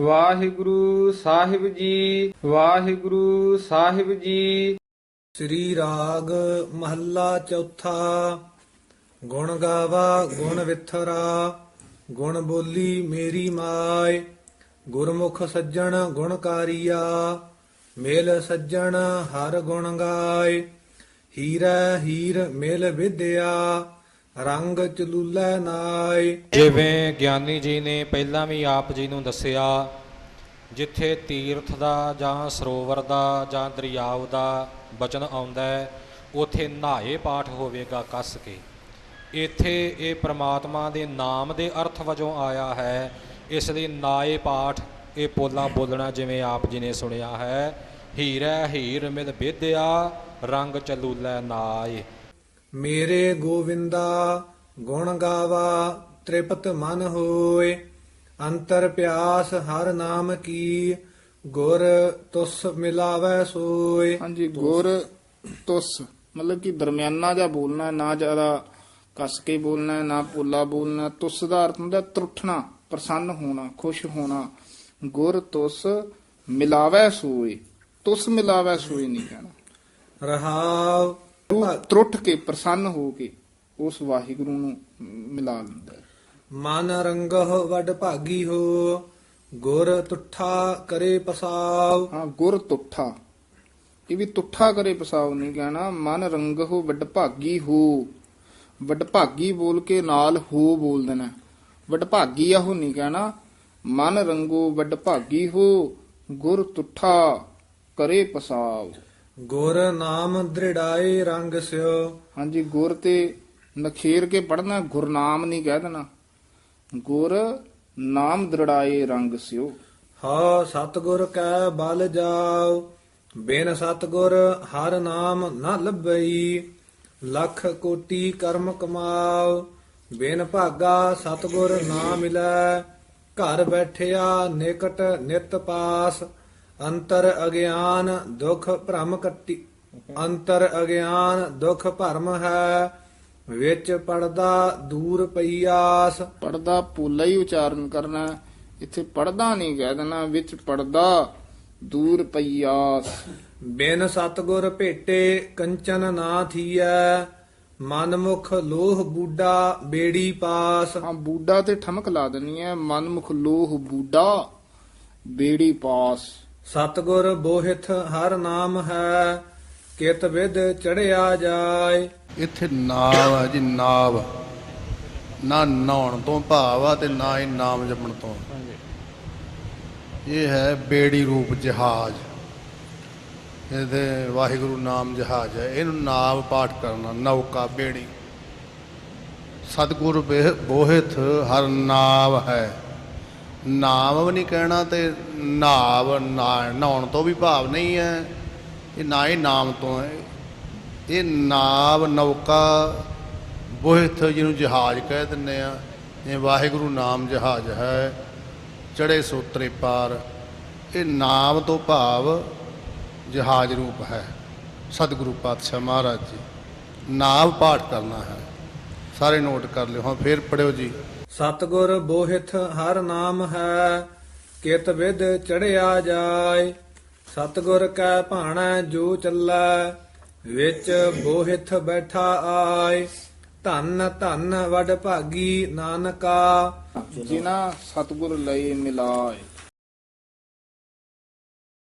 ਵਾਹਿਗੁਰੂ ਸਾਹਿਬ ਜੀ, ਵਾਹਿਗੁਰੂ ਸਾਹਿਬ ਜੀ। ਸ੍ਰੀ ਰਾਗ ਮਹੱਲਾ ਚੌਥਾ, ਗੁਣ ਗਾਵਾ, ਗੁਣ ਵਿਥਰਾ, ਗੁਣ ਬੋਲੀ ਮੇਰੀ ਮਾਏ, ਗੁਰਮੁਖ ਸੱਜਣ ਗੁਣਕਾਰੀਆ ਮੇਲ ਸੱਜਣ ਹਰ ਗੁਣ ਗਾਏ, ਹੀਰਾ ਹੀਰ ਮੇਲ ਵਿਦਿਆ ਰੰਗ ਚਲੂਲੇ ਨਾਏ ਜਿਵੇਂ ਗਿਆਨੀ ਜੀ ਨੇ ਪਹਿਲਾਂ ਵੀ ਆਪ ਜੀ ਨੂੰ ਦੱਸਿਆ, ਜਿੱਥੇ ਤੀਰਥ ਦਾ ਜਾਂ ਸਰੋਵਰ ਦਾ ਜਾਂ ਦਰਿਆਵ ਦਾ ਬਚਨ ਆਉਂਦਾ ਹੈ, ਉਥੇ ਨਹਾਏ ਪਾਠ ਹੋਵੇਗਾ ਕੱਸ ਕੇ। ਇੱਥੇ ਇਹ ਪ੍ਰਮਾਤਮਾ ਦੇ ਨਾਮ ਦੇ ਅਰਥ ਵਜੋਂ ਆਇਆ ਹੈ, ਇਸ ਲਈ ਨਾਏ ਪਾਠ ਇਹ ਪੋਲਾ ਬੋਲਣਾ ਜਿਵੇਂ ਆਪ ਜੀ ਨੇ ਸੁਣਿਆ ਹੈ, ਹੀਰਾ ਹੀਰ ਮਿਲ ਵਿਦਿਆ, ਰੰਗ ਚਲੂਲੇ ਨਾਏ। ਮੇਰੇ ਗੋਵਿੰਦਾ ਗੁਣ ਗਾਵਾ ਤ੍ਰਿਪਤ ਮਨ ਹੋਏ। ਅੰਤਰ ਪਿਆਸ ਹਰ ਨਾਮ ਕੀ ਗੁਰ ਤੁਸ ਮਿਲਾਵੈ ਸੋਏ। ਹਾਂਜੀ ਗੁਰ ਤੁਸ ਮਤਲਬ ਕਿ ਦਰਮਿਆਨਾ ਜਿਹਾ ਬੋਲਣਾ ਨਾ ਜ਼ਿਆਦਾ ਕੱਸ ਕੇ ਬੋਲਣਾ ਨਾ ਪੋਲਾ ਬੋਲਣਾ। ਤੁਸ ਦਾ ਅਰਥ ਹੁੰਦਾ ਤਰੁੱਠਣਾ ਪ੍ਰਸੰਨ ਹੋਣਾ ਖੁਸ਼ ਹੋਣਾ। ਗੁਰ ਤੁਸ ਮਿਲਾਵੈ ਸੋਏ ਤੁਸ ਮਿਲਾਵੈ ਸੋਏ ਨਹੀਂ ਕਹਿਣਾ। ਰਹਾਵ ਤੂੰ ਤਰੁੱਠ ਕੇ ਪ੍ਰਸੰਨ ਹੋ ਕੇ ਉਸ ਵਾਹਿਗੁਰੂ ਨੂੰ ਮਿਲਾ ਲੈਂਦਾ ਹੈ। ਮਨ ਰੰਗਹ ਵੱਡ ਭਾਗੀ ਹੋ ਗੁਰ ਤੁਠਾ ਕਰੇ ਪਸਾਵ। ਹਾਂ ਗੁਰ ਤੁੱਠਾ। ਇਹ ਵੀ ਤੁੱਠਾ ਕਰੇ ਪਸਾਉ ਨਹੀਂ ਕਹਿਣਾ ਮਨ ਰੰਗਹੁ ਵੱਡ ਭਾਗੀ ਹੋ। ਵੱਡ ਭਾਗੀ ਬੋਲ ਕੇ ਨਾਲ ਹੋ ਬੋਲ ਦੇਣਾ ਵੱਡ ਭਾਗੀ ਆਹੋ ਨਹੀਂ ਕਹਿਣਾ ਮਨ ਰੰਗੋ ਵੱਡ ਭਾਗੀ ਹੋ ਗੁਰ ਤੁੱਠਾ ਕਰੇ ਪਸਾਉ ਗੁਰ ਨਾਮ ਦ੍ਰਿੜਾਏ ਰੰਗ ਸਿਓ। ਹਾਂਜੀ ਗੁਰ ਤੇ ਨਖੇਰ ਕੇ ਪੜਨਾ ਗੁਰਨਾਮ ਨਹੀਂ ਕਹਿ ਦੇਣਾ। ਗੁਰ ਨਾਮ ਦ੍ਰਿੜਾਏ ਰੰਗ ਸਿਓ। ਹਾਂ ਸਤਗੁਰ ਕੈ ਬਲ ਜਾਓ ਬਿਨ ਸਤਗੁਰ ਹਰ ਨਾਮ ਨਾ ਲੱਭਈ। ਲੱਖ ਕੋਟੀ ਕਰਮ ਕਮਾਓ ਬਿਨ ਭਾਗਾ ਸਤਗੁਰ ਨਾ ਮਿਲੈ। ਘਰ ਬੈਠਿਆ ਨਿਕਟ ਨਿਤ ਪਾਸ ਅੰਤਰ ਅਗਿਆਨ ਦੁਖ ਭ੍ਰਮ ਕੱਟੀ। ਅੰਤਰ ਅਗਿਆਨ ਦੁਖ ਭਰਮ ਹੈ ਵਿੱਚ ਪੜਦਾ ਦੂਰ ਪਈਆਸ ਪੜਦਾ ਪੋਲਾ ਹੀ ਉਚਾਰਨ ਕਰਨਾ। ਇੱਥੇ ਪੜਦਾ ਨਹੀਂ ਕਹਿ ਦੇਣਾ ਵਿੱਚ ਪੜਦਾ ਦੂਰ ਪਈਆਸ ਬਿਨ ਸਤਗੁਰ ਭੇਟੇ ਕੰਚਨ ਨਾ ਥੀਐ ਮਨਮੁਖ ਲੋਹ ਬੂਡਾ ਬੇੜੀ ਪਾਸ। ਹਾਂ ਬੂਡਾ ਤੇ ਠਮਕ ਲਾ ਦੇਣੀ ਹੈ ਮਨਮੁਖ ਲੋਹ ਬੂਡਾ ਬੇੜੀ ਪਾਸ। ਸਤਗੁਰ ਬੋਹਿਥ ਹਰ ਨਾਮ ਹੈ, ਕਿਤ ਵਿਦ ਚੜਿਆ ਜਾਏ। ਇੱਥੇ ਨਾਵ ਹੈ ਜੀ, ਨਾਵ। ਨਾ ਨਹਾਉਣ ਤੋਂ ਭਾਵ ਆ ਤੇ ਨਾ ਹੀ ਨਾਮ ਜਪਣ ਤੋਂ। ਇਹ ਹੈ ਬੇੜੀ ਰੂਪ ਜਹਾਜ਼। ਇਹਦੇ ਵਾਹਿਗੁਰੂ ਨਾਮ ਜਹਾਜ਼ ਹੈ। ਇਹਨੂੰ ਨਾਵ ਪਾਠ ਕਰਨਾ, ਨੌਕਾ, ਬੇੜੀ। ਸਤਿਗੁਰ ਬੋਹਿਤ ਬੋਹਿਥ ਹਰ ਨਾਵ ਹੈ। ਨਾਮ ਵੀ ਨਹੀਂ ਕਹਿਣਾ ਤੇ ਨਾਵ ਨਾ- ਨਹਾਉਣ ਤੋਂ ਵੀ ਭਾਵ ਨਹੀਂ ਹੈ। ਇਹ ਨਾ ਹੀ ਨਾਮ ਤੋਂ ਹੈ। ਇਹ ਨਾਵ ਨੌਕਾ ਬੋਹਿਥ ਜਿਹਨੂੰ ਜਹਾਜ਼ ਕਹਿ ਦਿੰਦੇ ਆ। ਇਹ ਵਾਹਿਗੁਰੂ ਨਾਮ ਜਹਾਜ਼ ਹੈ। ਚੜੇ ਸੋਤਰੇ ਪਾਰ। ਇਹ ਨਾਮ ਤੋਂ ਭਾਵ ਜਹਾਜ਼ ਰੂਪ ਹੈ। ਸਤਿਗੁਰੂ ਪਾਤਸ਼ਾਹ ਮਹਾਰਾਜ ਜੀ ਨਾਮ ਪਾਠ ਕਰਨਾ ਹੈ। ਸਾਰੇ ਨੋਟ ਕਰ ਲਿਓ। ਹਾਂ, ਫੇਰ ਪੜਿਓ ਜੀ। ਸਤਗੁਰ ਬੋਹਿਥ ਹਰ ਨਾਮ ਹੈ, ਕਿਤ ਵਿਦ ਚੜਿਆ ਜਾਏ। ਸਤਗੁਰ ਕੈ ਭਾਣਾ ਜੋ ਚੱਲੈ, ਵਿੱਚ ਬੋਹਿਥ ਬੈਠਾ ਆਏ। ਧੰਨ ਧੰਨ, ਵਡ ਭਾਗੀ ਨਾਨਕਾ। ਜਿਨਾ ਸਤਗੁਰ ਲਈ ਮਿਲਾਏ।